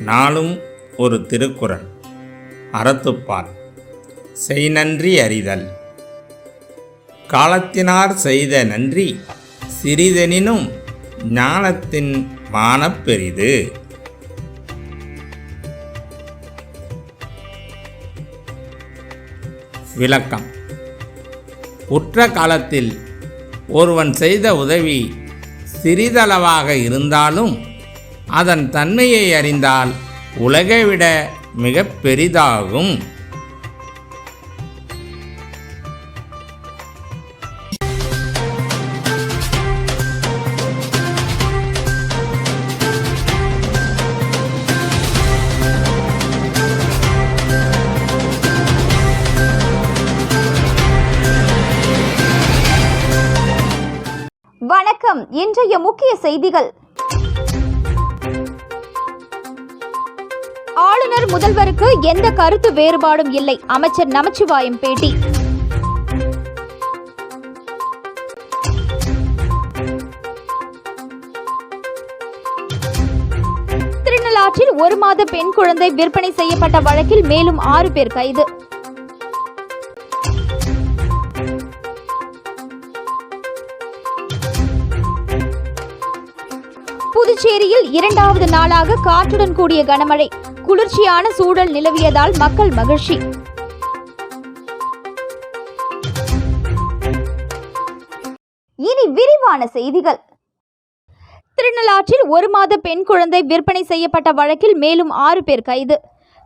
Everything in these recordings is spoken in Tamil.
நாளும் ஒரு திருக்குறள். அறத்துப்பால். செய் நன்றி அறிதல். காலத்தினார் செய்த நன்றி சிறிதெனினும் ஞானத்தின் மானப் பெரிது. விளக்கம். உற்ற காலத்தில் ஒருவன் செய்த உதவி சிறிதளவாக இருந்தாலும் அதன் தன்மையை அறிந்தால் உலகை விட மிக பெரிதாகும். வணக்கம். இன்றைய முக்கிய செய்திகள். ஆளுநர் முதல்வருக்கு எந்த கருத்து வேறுபாடும் இல்லை. அமைச்சர் நமச்சிவாயம் பேட்டி. திருநள்ளாற்றில் ஒரு மாத பெண் குழந்தை விற்பனை செய்யப்பட்ட வழக்கில் மேலும் ஆறு பேர் கைது. புதுச்சேரியில் இரண்டாவது நாளாக காற்றுடன் கூடிய கனமழை. குளிர்ச்சியான சூழல் நிலவியதால் மக்கள் மகிழ்ச்சி. இனி விரிவான செய்திகள். திருநள்ளாற்றில் ஒரு மாத பெண் குழந்தை விற்பனை செய்யப்பட்ட வழக்கில் மேலும் ஆறு பேர் கைது.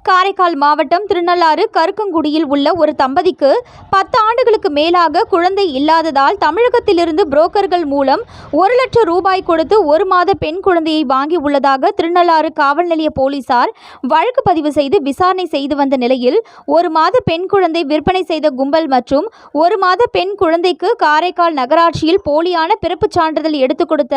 காரைக்கால் மாவட்டம் திருநள்ளாறு கருக்கங்குடியில் உள்ள ஒரு தம்பதிக்கு பத்து ஆண்டுகளுக்கு மேலாக குழந்தை இல்லாததால் தமிழகத்திலிருந்து புரோக்கர்கள் மூலம் ஒரு லட்சம் ரூபாய் கொடுத்து ஒரு மாத பெண் குழந்தையை வாங்கி உள்ளதாக திருநள்ளாறு காவல் நிலைய போலீசார் வழக்கு பதிவு செய்து விசாரணை செய்து வந்த நிலையில் ஒரு மாத பெண் குழந்தை விற்பனை செய்த கும்பல் மற்றும் ஒரு மாத பெண் குழந்தைக்கு காரைக்கால் நகராட்சியில் போலியான பிறப்புச் சான்றிதழ் எடுத்துக் கொடுத்த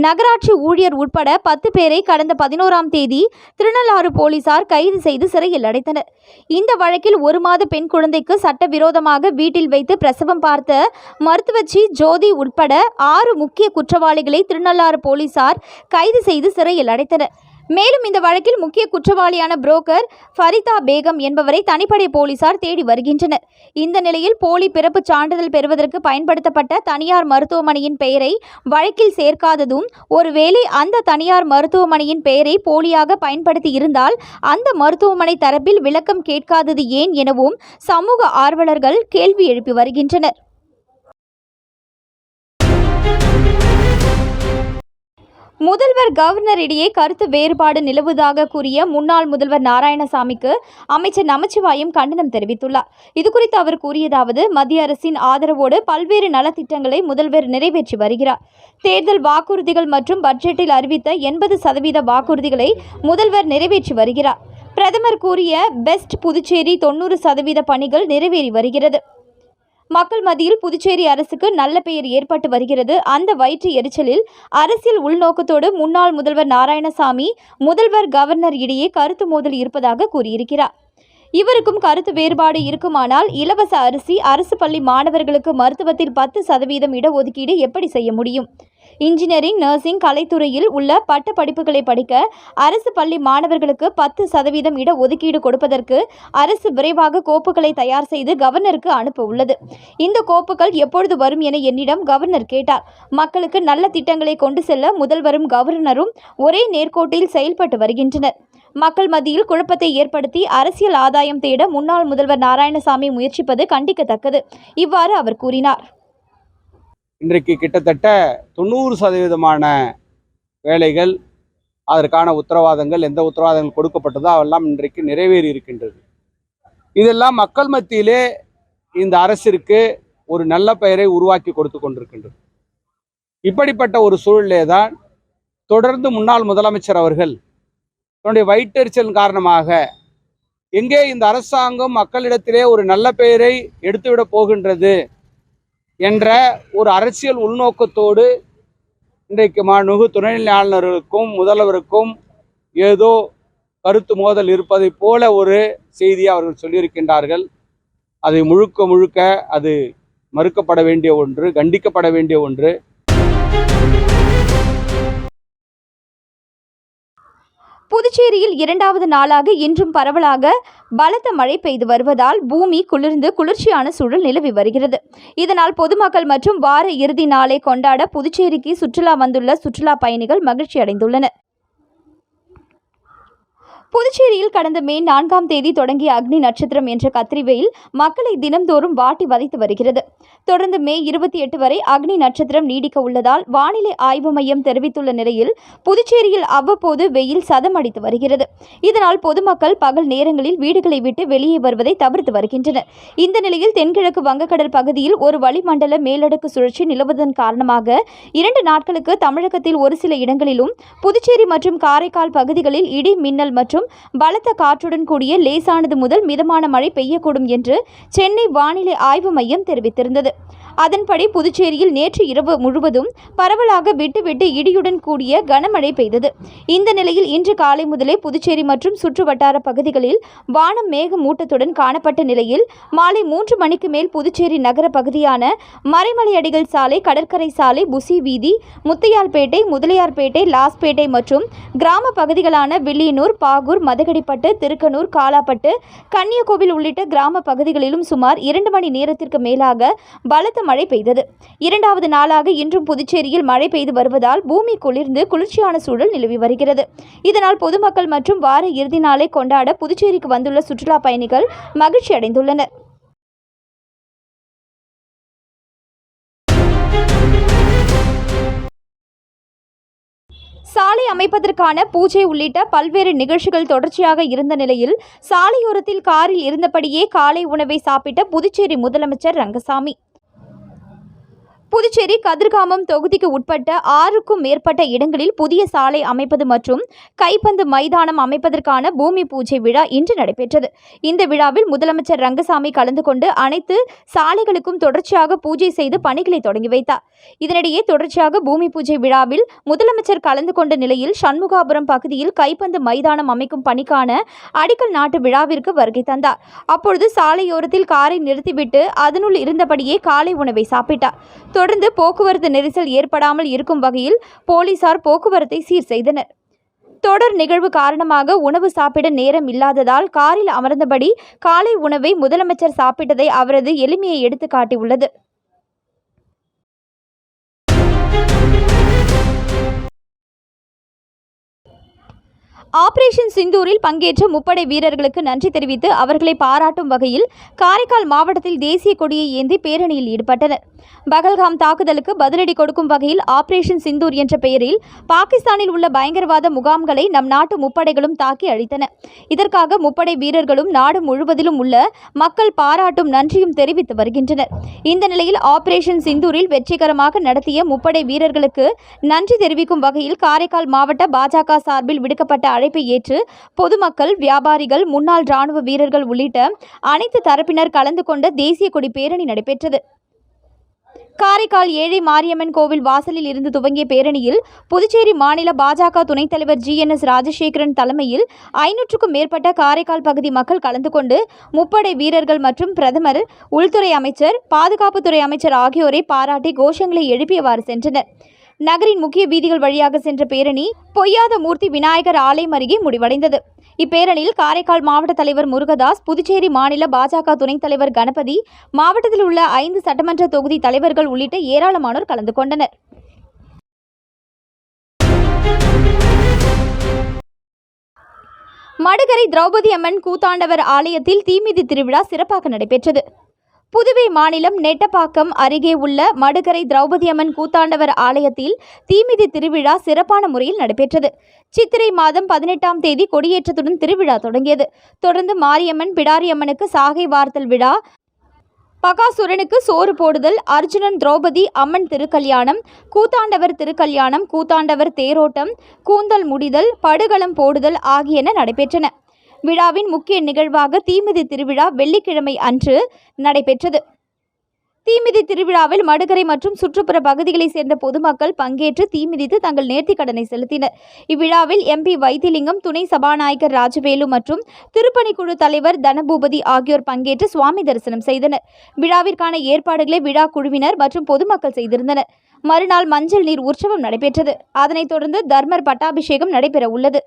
நகராட்சி ஊழியர் உட்பட பத்து பேரை கடந்த பதினோராம் தேதி திருநள்ளாறு போலீசார் கைது செய்து சிறையில் அடைத்தனர் இந்த வழக்கில் ஒரு மாத பெண் குழந்தைக்கு சட்டவிரோதமாக வீட்டில் வைத்து பிரசவம் பார்த்த மருத்துவச்சி ஜோதி உட்பட ஆறு முக்கிய குற்றவாளிகளை திருநள்ளாறு போலீசார் கைது செய்து சிறையில் அடைத்தனர். மேலும் இந்த வழக்கில் முக்கிய குற்றவாளியான புரோக்கர் ஃபரிதா பேகம் என்பவரை தனிப்படை போலீசார் தேடி வருகின்றனர். இந்த நிலையில் போலி பிறப்பு சான்றிதழ் பெறுவதற்கு பயன்படுத்தப்பட்ட தனியார் மருத்துவமனையின் பெயரை வழக்கில் சேர்க்காததும் ஒருவேளை அந்த தனியார் மருத்துவமனையின் பெயரை போலியாக பயன்படுத்தி இருந்தால் அந்த மருத்துவமனை தரப்பில் விளக்கம் கேட்காதது ஏன் எனவும் சமூக ஆர்வலர்கள் கேள்வி எழுப்பி வருகின்றனர். முதல்வர் கவர்னரிடையே கருத்து வேறுபாடு நிலவுவதாக கூறிய முன்னாள் முதல்வர் நாராயணசாமிக்கு அமைச்சர் நமச்சிவாயம் கண்டனம் தெரிவித்துள்ளார். இதுகுறித்து அவர் கூறியதாவது மத்திய அரசின் ஆதரவோடு பல்வேறு நலத்திட்டங்களை முதல்வர் நிறைவேற்றி வருகிறார். தேர்தல் வாக்குறுதிகள் மற்றும் பட்ஜெட்டில் அறிவித்த எண்பது சதவீத வாக்குறுதிகளை முதல்வர் நிறைவேற்றி வருகிறார். பிரதமர் கூறிய பெஸ்ட் புதுச்சேரி தொண்ணூறு சதவீத பணிகள் நிறைவேறி வருகிறது. மக்கள் மத்தியில் புதுச்சேரி அரசுக்கு நல்ல பெயர் ஏற்பட்டு வருகிறது. அந்த வயிற்று எரிச்சலில் அரசியல் உள்நோக்கத்தோடு முன்னாள் முதல்வர் நாராயணசாமி முதல்வர் கவர்னர் இடையே கருத்து மோதல் இருப்பதாக கூறியிருக்கிறார். இவருக்கும் கருத்து வேறுபாடு இருக்குமானால் இலவச அரிசி அரசு பள்ளி மாணவர்களுக்கு மருத்துவத்தில் பத்து சதவீதம் இடஒதுக்கீடு எப்படி செய்ய முடியும்? இன்ஜினியரிங் நர்சிங் கலைத்துறையில் உள்ள பட்ட படிப்புகளை படிக்க அரசு பள்ளி மாணவர்களுக்கு பத்து சதவீதம் இட ஒதுக்கீடு கொடுப்பதற்கு அரசு விரைவாக கோப்புகளை தயார் செய்து கவர்னருக்கு அனுப்ப உள்ளது. இந்த கோப்புகள் எப்பொழுது வரும் என என்னிடம் கவர்னர் கேட்டார். மக்களுக்கு நல்ல திட்டங்களை கொண்டு செல்ல முதல்வரும் கவர்னரும் ஒரே நேர்கோட்டில் செயல்பட்டு வருகின்றனர். மக்கள் மத்தியில் குழப்பத்தை ஏற்படுத்தி அரசியல் ஆதாயம் தேட முன்னாள் முதல்வர் நாராயணசாமி முயற்சிப்பது கண்டிக்கத்தக்கது. இவ்வாறு அவர் கூறினார். இன்றைக்கு கிட்டத்தட்ட தொண்ணூறு சதவீதமான வேலைகள் அதற்கான உத்தரவாதங்கள் எந்த உத்தரவாதங்கள் கொடுக்கப்பட்டதோ அவெல்லாம் இன்றைக்கு நிறைவேறி இருக்கின்றது. இதெல்லாம் மக்கள் மத்தியிலே இந்த அரசிற்கு ஒரு நல்ல பெயரை உருவாக்கி கொடுத்து கொண்டிருக்கின்றது. இப்படிப்பட்ட ஒரு சூழலே தான் தொடர்ந்து முன்னாள் முதலமைச்சர் அவர்கள் தன்னுடைய வயிற்றெரிச்சல் காரணமாக எங்கே இந்த அரசாங்கம் மக்களிடத்திலே ஒரு நல்ல பெயரை எடுத்துவிடப் போகின்றது என்ற ஒரு அரசியல் உள்நோக்கத்தோடு இன்றைக்கு மாண்புமிகு துணைநிலை ஆளுநருக்கும் முதல்வருக்கும் ஏதோ கருத்து மோதல் இருப்பதைப் போல ஒரு செய்தியை அவர்கள் சொல்லியிருக்கின்றார்கள். அதை முழுக்க முழுக்க அது மறுக்கப்பட வேண்டிய ஒன்று கண்டிக்கப்பட வேண்டிய ஒன்று. புதுச்சேரியில் இரண்டாவது நாளாக இன்றும் பரவலாக பலத்த மழை பெய்து வருவதால் பூமி குளிர்ந்து குளிர்ச்சியான சூழல் நிலவி வருகிறது. இதனால் பொதுமக்கள் மற்றும் வார இறுதி நாளை கொண்டாட புதுச்சேரிக்கு சுற்றுலா வந்துள்ள சுற்றுலா பயணிகள் மகிழ்ச்சி அடைந்துள்ளனர் புதுச்சேரியில் கடந்த மே நான்காம் தேதி தொடங்கிய அக்னி நட்சத்திரம் என்ற கத்திரி வெயில் மக்களை தினம்தோறும் வாட்டி வதைத்து வருகிறது. தொடர்ந்து மே இருபத்தி எட்டு வரை அக்னி நட்சத்திரம் நீடிக்க உள்ளதால் வானிலை ஆய்வு மையம் தெரிவித்துள்ள நிலையில் புதுச்சேரியில் அவ்வப்போது வெயில் சதமடித்து வருகிறது. இதனால் பொதுமக்கள் பகல் நேரங்களில் வீடுகளை விட்டு வெளியே வருவதை தவிர்த்து வருகின்றனர். இந்த நிலையில் தென்கிழக்கு வங்கக்கடல் பகுதியில் ஒரு வளிமண்டல மேலடுக்கு சுழற்சி நிலவுவதன் காரணமாக இரண்டு நாட்களுக்கு தமிழகத்தில் ஒரு சில இடங்களிலும் புதுச்சேரி மற்றும் காரைக்கால் பகுதிகளில் இடி மின்னல் மற்றும் பலத்த காற்றுடன் கூடிய லேசானது முதல் மிதமான மழை பெய்யக்கூடும் என்று சென்னை வானிலை ஆய்வு மையம் தெரிவித்திருந்தது. அதன்படி புதுச்சேரியில் நேற்று இரவு முழுவதும் பரவலாக விட்டுவிட்டு இடியுடன் கூடிய கனமழை பெய்தது. இந்த நிலையில் இன்று காலை முதலே புதுச்சேரி மற்றும் சுற்றுவட்டார பகுதிகளில் வானம் மேகமூட்டத்துடன் காணப்பட்ட நிலையில் மாலை மூன்று மணிக்கு மேல் புதுச்சேரி நகர பகுதியான மறைமலையடிகள் சாலை கடற்கரை சாலை புசி வீதி முத்தையால்பேட்டை முதலியார்பேட்டை லாஸ்பேட்டை மற்றும் கிராம பகுதிகளான வில்லியனூர் பாகூர் மதகடிப்பட்டு திருக்கனூர் காலாப்பட்டு கன்னியகோவில் உள்ளிட்ட கிராம பகுதிகளிலும் சுமார் இரண்டு மணி நேரத்திற்கு மேலாக பலத்த மழை பெய்தது. இரண்டாவது நாளாக இன்றும் புதுச்சேரியில் மழை பெய்து வருவதால் பூமி குளிர்ந்து குளிர்ச்சியான சூழல் நிலவி வருகிறது. இதனால் பொதுமக்கள் மற்றும் வார இறுதி நாளை கொண்டாட புதுச்சேரிக்கு வந்துள்ள சுற்றுலா பயணிகள் மகிழ்ச்சி அடைந்துள்ளனர் சாலை அமைப்பதற்கான பூஜை உள்ளிட்ட பல்வேறு நிகழ்ச்சிகள் தொடர்ச்சியாக இருந்த நிலையில் சாலையோரத்தில் காரில் இருந்தபடியே காலை உணவை சாப்பிட்ட புதுச்சேரி முதலமைச்சர் ரங்கசாமி. புதுச்சேரி கதிர்காமம் தொகுதிக்கு உட்பட்ட ஆறுக்கும் மேற்பட்ட இடங்களில் புதிய சாலை அமைப்பது மற்றும் கைப்பந்து மைதானம் அமைப்பதற்கான பூமி பூஜை விழா இன்று நடைபெற்றது. இந்த விழாவில் முதலமைச்சர் ரங்கசாமி கலந்து கொண்டு அனைத்து சாலைகளுக்கும் தொடர்ச்சியாக பூஜை செய்து பணிகளை தொடங்கி வைத்தார். இதனிடையே தொடர்ச்சியாக பூமி பூஜை விழாவில் முதலமைச்சர் கலந்து கொண்ட நிலையில் சண்முகாபுரம் பகுதியில் கைப்பந்து மைதானம் அமைக்கும் பணிக்கான அடிக்கல் நாட்டு விழாவிற்கு வருகை தந்தார். அப்பொழுது சாலையோரத்தில் காரை நிறுத்திவிட்டு அதனுள் இருந்தபடியே காலை உணவை சாப்பிட்டார். தொடர்ந்து போக்குவரத்து நெரிசல் ஏற்படாமல் இருக்கும் வகையில் போலீசார் போக்குவரத்தை சீர் செய்தனர். தொடர் நிகழ்வு காரணமாக உணவு சாப்பிட நேரம் இல்லாததால் காரில் அமர்ந்தபடி காலை உணவை முதலமைச்சர் சாப்பிட்டதை அவரது எளிமையை எடுத்து காட்டியுள்ளது. ஆபரேஷன் சிந்தூரில் பங்கேற்ற முப்படை வீரர்களுக்கு நன்றி தெரிவித்து அவர்களை பாராட்டும் வகையில் காரைக்கால் மாவட்டத்தில் தேசிய கொடியை ஏந்தி பேரணியில் ஈடுபட்டனர். பகல்காம் தாக்குதலுக்கு பதிலடி கொடுக்கும் வகையில் ஆபரேஷன் சிந்தூர் என்ற பெயரில் பாகிஸ்தானில் உள்ள பயங்கரவாத முகாம்களை நம் நாட்டு முப்படைகளும் தாக்கி அழித்தன. இதற்காக முப்படை வீரர்களும் நாடு முழுவதிலும் உள்ள மக்கள் பாராட்டும் நன்றியும் தெரிவித்து வருகின்றனர். இந்த நிலையில் ஆபரேஷன் சிந்தூரில் வெற்றிகரமாக நடத்திய முப்படை வீரர்களுக்கு நன்றி தெரிவிக்கும் வகையில் காரைக்கால் மாவட்ட பாஜக சார்பில் விடுக்கப்பட்ட அழைப்பை ஏற்று பொதுமக்கள் வியாபாரிகள் முன்னாள் ராணுவ வீரர்கள் உள்ளிட்ட அனைத்து தரப்பினர் கலந்து கொண்ட தேசிய கொடி பேரணி நடைபெற்றது. காரைக்கால் ஏழை மாரியம்மன் கோவில் வாசலில் இருந்து துவங்கிய பேரணியில் புதுச்சேரி மாநில பாஜக துணைத் தலைவர் ஜி என் எஸ் ராஜசேகரன் தலைமையில் ஐநூற்றுக்கும் மேற்பட்ட காரைக்கால் பகுதி மக்கள் கலந்து கொண்டு முப்படை வீரர்கள் மற்றும் பிரதமர் உள்துறை அமைச்சர் பாதுகாப்புத்துறை அமைச்சர் ஆகியோரை பாராட்டி கோஷங்களை எழுப்பியவாறு சென்றனர். நகரின் முக்கிய வீதிகள் வழியாக சென்ற பேரணி பொய்யாத மூர்த்தி விநாயகர் ஆலயம் அருகே முடிவடைந்தது. இப்பேரணியில் காரைக்கால் மாவட்ட தலைவர் முருகதாஸ் புதுச்சேரி மாநில பாஜக துணைத் தலைவர் கணபதி மாவட்டத்தில் உள்ள ஐந்து சட்டமன்ற தொகுதி தலைவர்கள் உள்ளிட்ட ஏராளமானோர் கலந்து கொண்டனர். மடுகரை திரௌபதி அம்மன் கூத்தாண்டவர் ஆலயத்தில் தீமிதி திருவிழா சிறப்பாக நடைபெற்றது. புதுவை மாநிலம் நெட்டப்பாக்கம் அருகே உள்ள மடுகரை திரௌபதி அம்மன் கூத்தாண்டவர் ஆலயத்தில் தீமிதி திருவிழா சிறப்பான முறையில் நடைபெற்றது. சித்திரை மாதம் பதினெட்டாம் தேதி கொடியேற்றத்துடன் திருவிழா தொடங்கியது. தொடர்ந்து மாரியம்மன் பிடாரியம்மனுக்கு சாகை வார்த்தல் விழா பகாசுரனுக்கு சோறு போடுதல் அர்ஜுனன் திரௌபதி அம்மன் திருக்கல்யாணம் கூத்தாண்டவர் திருக்கல்யாணம் கூத்தாண்டவர் தேரோட்டம் கூந்தல் முடிதல் படுகளம் போடுதல் ஆகியன நடைபெற்றன. விழாவின் முக்கிய நிகழ்வாக தீமிதி திருவிழா வெள்ளிக்கிழமை அன்று நடைபெற்றது. தீமிதி திருவிழாவில் மடுகரை மற்றும் சுற்றுப்புற பகுதிகளைச் சேர்ந்த பொதுமக்கள் பங்கேற்று தீமிதித்து தங்கள் நேர்த்திக் கடனை செலுத்தினர். இவ்விழாவில் எம்பி வைத்திலிங்கம் துணை சபாநாயகர் ராஜவேலு மற்றும் திருப்பணிக்குழு தலைவர் தனபூபதி ஆகியோர் பங்கேற்று சுவாமி தரிசனம் செய்தனர். விழாவிற்கான ஏற்பாடுகளை விழா குழுவினர் மற்றும் பொதுமக்கள் செய்திருந்தனர். மறுநாள் மஞ்சள் நீர் உற்சவம் நடைபெற்றது. அதனைத் தொடர்ந்து தர்மர் பட்டாபிஷேகம் நடைபெற உள்ளது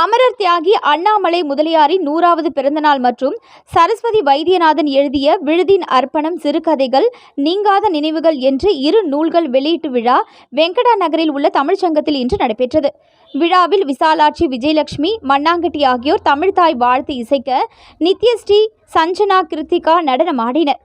அமரர் தியாகி அண்ணாமலை முதலியாரின் நூறாவது பிறந்தநாள் மற்றும் சரஸ்வதி வைத்தியநாதன் எழுதிய விழுதின் அர்ப்பணம் சிறுகதைகள் நீங்காத நினைவுகள் என்று இரு நூல்கள் வெளியீட்டு விழா வெங்கடா நகரில் உள்ள தமிழ்ச்சங்கத்தில் இன்று நடைபெற்றது. விழாவில் விசாலாட்சி விஜயலட்சுமி மண்ணாங்கட்டி ஆகியோர் தமிழ்தாய் வாழ்த்து இசைக்க நித்யஸ்ரீ சஞ்சனா கிருத்திகா நடனமாடினர்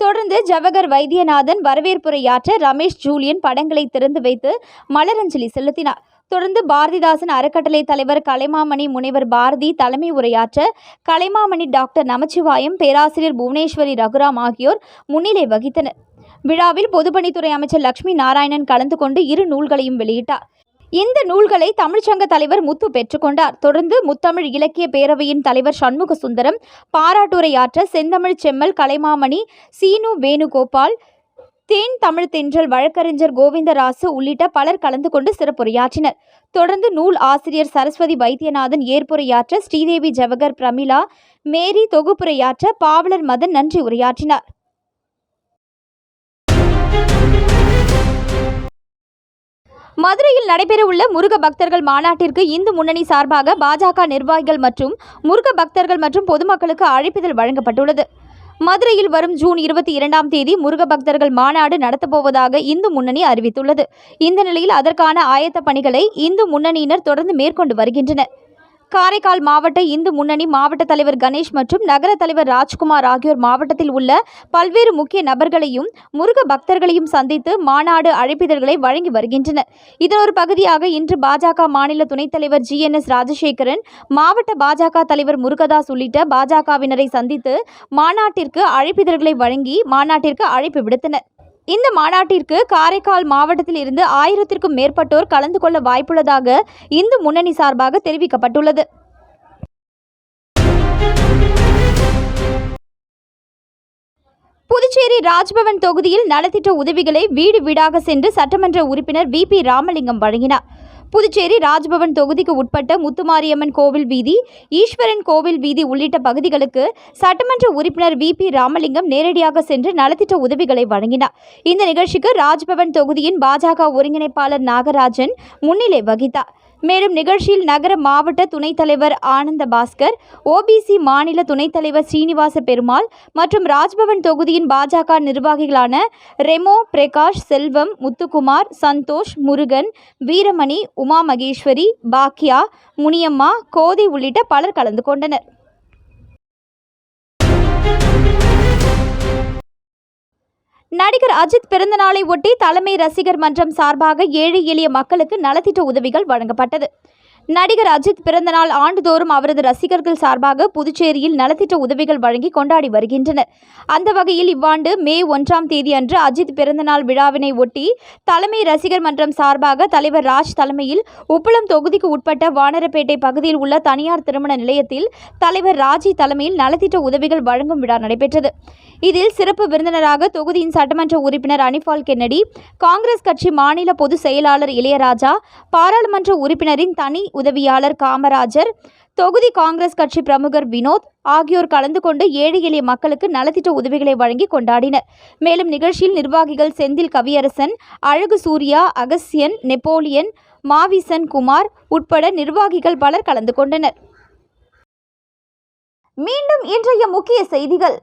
தொடர்ந்து ஜவகர் வைத்தியநாதன் வரவேற்புரையாற்ற ரமேஷ் ஜூலியன் படங்களை திறந்து வைத்து மலரஞ்சலி செலுத்தினார். தொடர்ந்து பாரதிதாசன் அறக்கட்டளை தலைவர் கலைமாமணி முனைவர் பாரதி தலைமை உரையாற்ற கலைமாமணி டாக்டர் நமச்சிவாயம் பேராசிரியர் புவனேஸ்வரி ரகுராம் ஆகியோர் முன்னிலை வகித்தனர். விழாவில் பொதுப்பணித்துறை அமைச்சர் லட்சுமி நாராயணன் கலந்து கொண்டு இரு நூல்களையும் வெளியிட்டார். இந்த நூல்களை தமிழ்ச்சங்க தலைவர் முத்து பெற்றுக்கொண்டார் தொடர்ந்து முத்தமிழ் இலக்கிய பேரவையின் தலைவர் சண்முக சுந்தரம் பாராட்டுரையாற்ற செந்தமிழ் செம்மல் கலைமாமணி சீனு வேணுகோபால் தேன் தமிழ் தென்றல் வழக்கறிஞர் கோவிந்தராசு உள்ளிட்ட பலர் கலந்து கொண்டு சிறப்புரையாற்றினர். தொடர்ந்து நூல் ஆசிரியர் சரஸ்வதி வைத்தியநாதன் ஏற்புரையாற்ற ஸ்ரீதேவி ஜவகர் பிரமிளா மேரி தொகுப்புரையாற்ற பாவலர் மதன் நன்றி உரையாற்றினார். மதுரையில் நடைபெறவுள்ள முருக பக்தர்கள் மாநாட்டிற்கு இந்து முன்னணி சார்பாக பாஜக நிர்வாகிகள் மற்றும் முருக பக்தர்கள் மற்றும் பொதுமக்களுக்கு அழைப்பிதழ் வழங்கப்பட்டுள்ளது. மதுரையில் வரும் ஜூன் இருபத்தி இரண்டாம் தேதி முருக பக்தர்கள் மாநாடு நடத்தப்போவதாக இந்து முன்னணி அறிவித்துள்ளது. இந்த நிலையில் அதற்கான ஆயத்த பணிகளை இந்து முன்னணியினர் தொடர்ந்து மேற்கொண்டு வருகின்றனர். காரைக்கால் மாவட்ட இந்து முன்னணி மாவட்ட தலைவர் கணேஷ் மற்றும் நகர தலைவர் ராஜ்குமார் ஆகியோர் மாவட்டத்தில் உள்ள பல்வேறு முக்கிய நபர்களையும் முருக பக்தர்களையும் சந்தித்து மாநாடு அழைப்பிதழ்களை வழங்கி வருகின்றனர். இதன் ஒரு பகுதியாக இன்று பாஜக மாநில துணைத் தலைவர் ஜி என் எஸ் ராஜசேகரன் மாவட்ட பாஜக தலைவர் முருகதாஸ் உள்ளிட்ட பாஜகவினரை சந்தித்து மாநாட்டிற்கு அழைப்பிதழ்களை வழங்கி மாநாட்டிற்கு அழைப்பு விடுத்தனர். இந்த மாநாட்டிற்கு காரைக்கால் மாவட்டத்தில் இருந்து ஆயிரத்திற்கும் மேற்பட்டோர் கலந்து கொள்ள வாய்ப்புள்ளதாக இந்து முன்னணி சார்பாக தெரிவிக்கப்பட்டுள்ளது. புதுச்சேரி ராஜ்பவன் தொகுதியில் நலத்திட்ட உதவிகளை வீடு வீடாக சென்று சட்டமன்ற உறுப்பினர் வி பி ராமலிங்கம் வழங்கினார். புதுச்சேரி ராஜ்பவன் தொகுதிக்கு உட்பட்ட முத்துமாரியம்மன் கோவில் வீதி ஈஸ்வரன் கோவில் வீதி உள்ளிட்ட பகுதிகளுக்கு சட்டமன்ற உறுப்பினர் வி. பி. ராமலிங்கம் நேரடியாக சென்று நலத்திட்ட உதவிகளை வழங்கினார். இந்த நிகழ்ச்சிக்கு ராஜ்பவன் தொகுதியின் பாஜக ஒருங்கிணைப்பாளர் நாகராஜன் முன்னிலை வகித்தார். மேலும் நிகழ்ச்சியில் நகர மாவட்ட துணைத் தலைவர் ஆனந்த பாஸ்கர் ஓபிசி மாநில துணைத் தலைவர் ஸ்ரீனிவாச பெருமாள் மற்றும் ராஜ்பவன் தொகுதியின் பாஜக நிர்வாகிகளான ரெமோ பிரகாஷ் செல்வம் முத்துக்குமார் சந்தோஷ் முருகன் வீரமணி உமா மகேஸ்வரி பாக்கியா முனியம்மா கோதை உள்ளிட்ட பலர் கலந்து கொண்டனர். நடிகர் அஜித் பிறந்த நாளை ஒட்டி தலைமை ரசிகர் மன்றம் சார்பாக ஏழை எளிய மக்களுக்கு நலத்திட்ட உதவிகள் வழங்கப்பட்டது. நடிகர் அஜித் பிறந்தநாள் ஆண்டுதோறும் அவரது ரசிகர்கள் சார்பாக புதுச்சேரியில் நலத்திட்ட உதவிகள் வழங்கி கொண்டாடி வருகின்றனர். அந்த வகையில் இவ்வாண்டு மே ஒன்றாம் தேதி அன்று அஜித் பிறந்தநாள் விழாவினை ஒட்டி தலைமை ரசிகர் மன்றம் சார்பாக தலைவர் ராஜ் தலைமையில் உப்பளம் தொகுதிக்கு உட்பட்ட வானரப்பேட்டை பகுதியில் உள்ள தனியார் திருமண நிலையத்தில் தலைவர் ராஜி தலைமையில் நலத்திட்ட உதவிகள் வழங்கும் விழா நடைபெற்றது. இதில் சிறப்பு விருந்தினராக தொகுதியின் சட்டமன்ற உறுப்பினர் அனிபால் கென்னடி காங்கிரஸ் கட்சி மாநில பொதுச் செயலாளர் இளையராஜா பாராளுமன்ற உறுப்பினரின் தனி உதவியாளர் காமராஜர் தொகுதி காங்கிரஸ் கட்சி பிரமுகர் வினோத் ஆகியோர் கலந்து கொண்டு ஏழை எளிய மக்களுக்கு நலத்திட்ட உதவிகளை வழங்கி கொண்டாடினர். மேலும் நிகழ்ச்சியில் நிர்வாகிகள் செந்தில் கவியரசன் அழகு சூர்யா அகஸ்யன் நெப்போலியன் மாவிசன் குமார் உட்பட நிர்வாகிகள் பலர் கலந்து கொண்டனர். மீண்டும் இன்றைய முக்கிய செய்திகள்.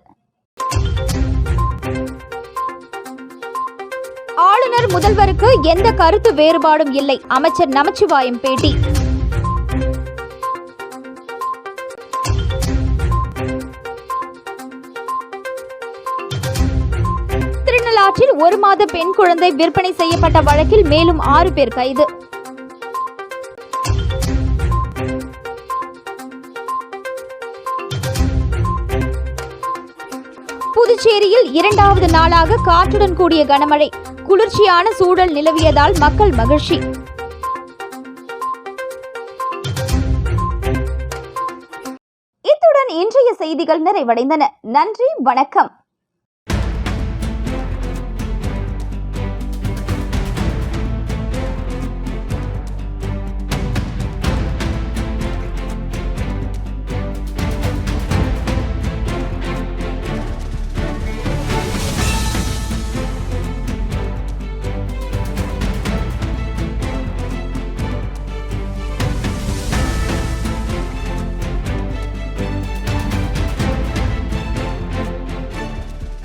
ஆளுநர் முதல்வருக்கு எந்த கருத்து வேறுபாடும் இல்லை. அமைச்சர் நமச்சிவாயம் பேட்டி. ஆற்றில் ஒரு மாத பெண் குழந்தை விற்பனை செய்யப்பட்ட வழக்கில் மேலும் ஆறு பேர் கைது. புதுச்சேரியில் இரண்டாவது நாளாக காற்றுடன் கூடிய கனமழை. குளிர்ச்சியான சூழல் நிலவியதால் மக்கள் மகிழ்ச்சி. இத்துடன் இன்றைய செய்திகள் நிறைவடைந்தன. நன்றி வணக்கம்.